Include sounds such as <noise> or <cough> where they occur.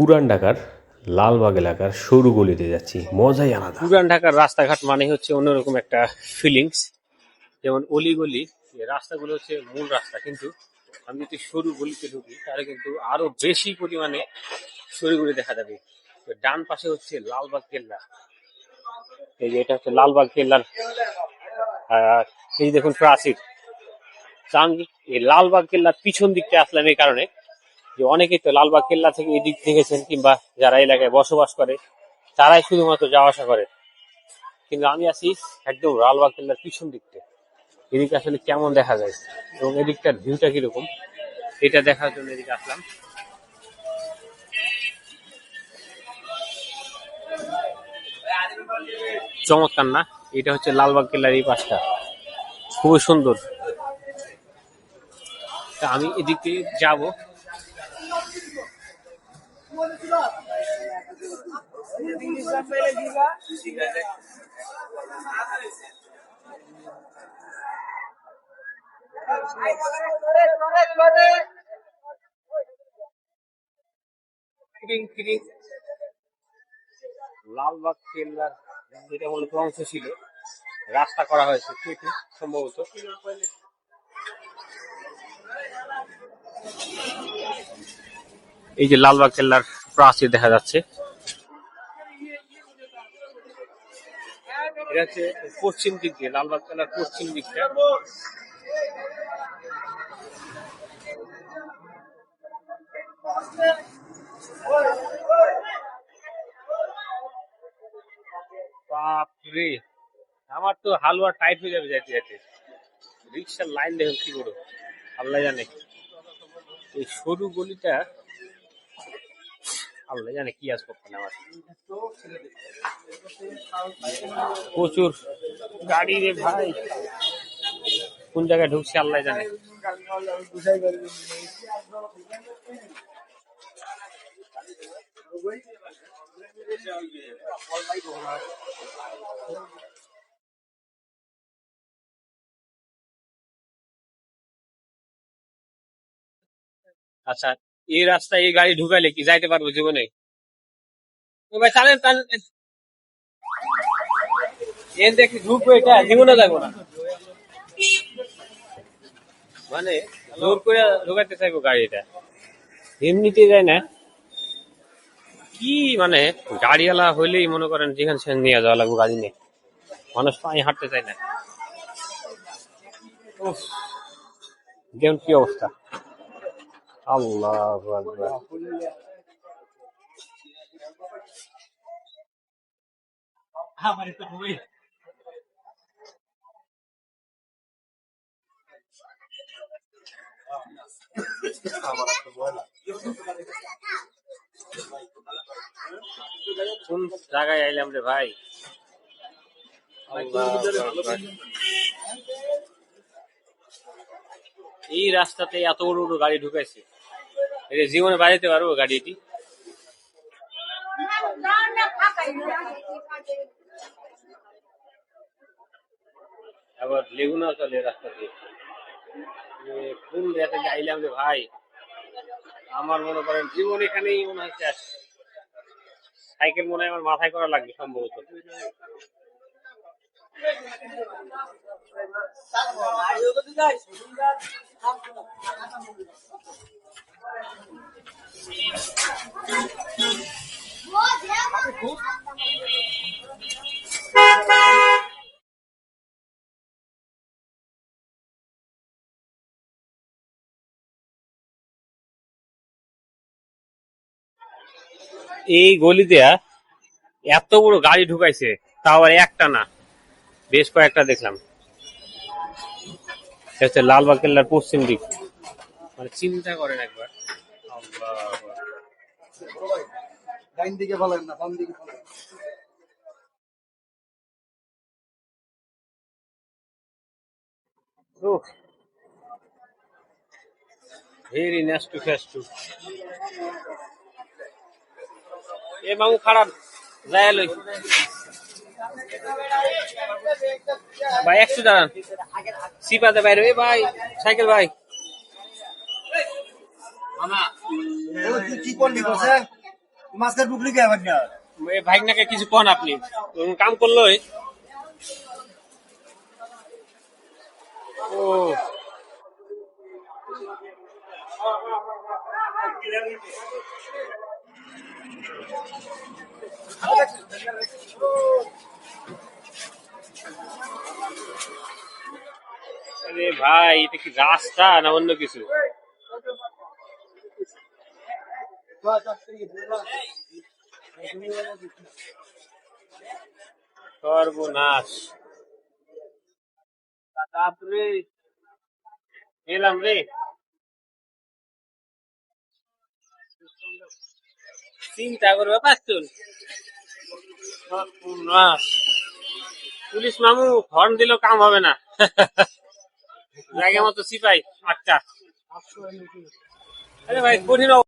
পুরান ঢাকার লালবাগ এলাকার সরু গলিতে যাচ্ছি। মজাই আলাদা। পুরান ঢাকার রাস্তাঘাট মানে হচ্ছে অন্যরকম একটা ফিলিংস যেমন অলিগলি রাস্তাগুলো হচ্ছে মূল রাস্তা, কিন্তু আমি যদি সরু গলিতে ঢুকি, তাহলে কিন্তু আরও বেশি পরিমাণে সরু গলি দেখা যাবে। ডান পাশে হচ্ছে লালবাগ কেল্লা। এই যে এটা হচ্ছে লালবাগ কেল্লার এই দেখুন প্রাচীর। এই লালবাগ কেল্লার পিছন দিকটা আসলাম এই কারণে। যে অনেকেই তো লালবাগ কেল্লা থেকে এদিক দেখেছেন কিংবা যারা এলাকায় বসবাস করে, তারাই শুধুমাত্র যাওয়া আসা করে। কিন্তু আমি আছি একদম লালবাগ কেল্লার পিছন দিকতে। এদিকে আসলে কেমন দেখা যায় এবং এদিকটার ভিউটা কীরকম, এটা দেখার জন্য এদিকে আসলাম। চমৎকার না? এটা হচ্ছে লালবাগ কেল্লার এই পাশটা। খুবই সুন্দর। তা আমি এদিকে যাব। লালবাগ কেল্লার যেটা মূলত অংশ ছিল রাস্তা করা হয়েছে কেটে সম্ভবত। এই যে লালবাগ কেল্লার প্রাচীর দেখা যাচ্ছে। পশ্চিম দিক দিয়ে লালবাগ কেল্লার পশ্চিম দিকটা। বাপরে, আমার তো হালুয়া টাইট হয়ে যাবে যাইতে যাইতে। রিক্সার লাইন দেখুন কি করো আল্লাহ জানে। এই সরু গলিটা আল্লাহ জানে কি আসব ওখানে আমার। প্রচুর। গাড়ি রে ভাই। কোন জায়গায় ঢুকছে আল্লাহ জানে। আচ্ছা। এই রাস্তায় এই গাড়ি ঢুকাইলে কি যাইতে পারব জীবনে? ভাই চালেন এন দেখি ঢুকবো এটা, জীবনে যাব না। মানে জোর করে ঢুকাইতে চাইব এমনিতে যায় না। কি মানে গাড়িওয়ালা হইলেই মনে করেন যেখানে সেখানে নিয়ে যাওয়া লাগবে গাড়ি নিয়ে। মানুষ পায়ে হাঁটতে চায় না। দেখুন কি অবস্থা। আল্লাহ কোন জায়গায় আইলাম রে ভাই? এই রাস্তাতে এত বড় বড় গাড়ি ঢুকাইছে। এটা জীবনে বাড়িতে পারব গাড়ি এটি আবার লেগুনা চলে রাস্তা দিয়ে। এ, কোন রাতে যে ভাই আমার মনে করেন জীবন এখানেই মনে হয় শেষ সাইকেল মনে হয় আমার মাথায় করা লাগবে সম্ভবত। এই গলি দেয়া এত বড় গাড়ি ঢুকাইছে, তাও আবার একটা না। বেশ কয়েকটা দেখলাম। হচ্ছে লালবাগ কেল্লার পশ্চিম দিক। মানে চিন্তা করেন একবার। ভেরি নেস্টু ফেস্টু এ মামু খারাপ যায় লই। ভাই একশো দাঁড়ান। সিপাতে বাইরে। এ ভাই সাইকেল ভাই। কিছু কন আপনি। কাম করল ও। ভাই এটা কি রাস্তা না অন্য কিছু? সর্বনাশ। তারপরে এলাম রে। চিন্তা করবে পাচ্ছুন পুলিশ মামু, হর্ন দিলেও কাম হবে না। <laughs> জায়গা মতো সিপাই, আটটা। আরে ভাই, কঠিন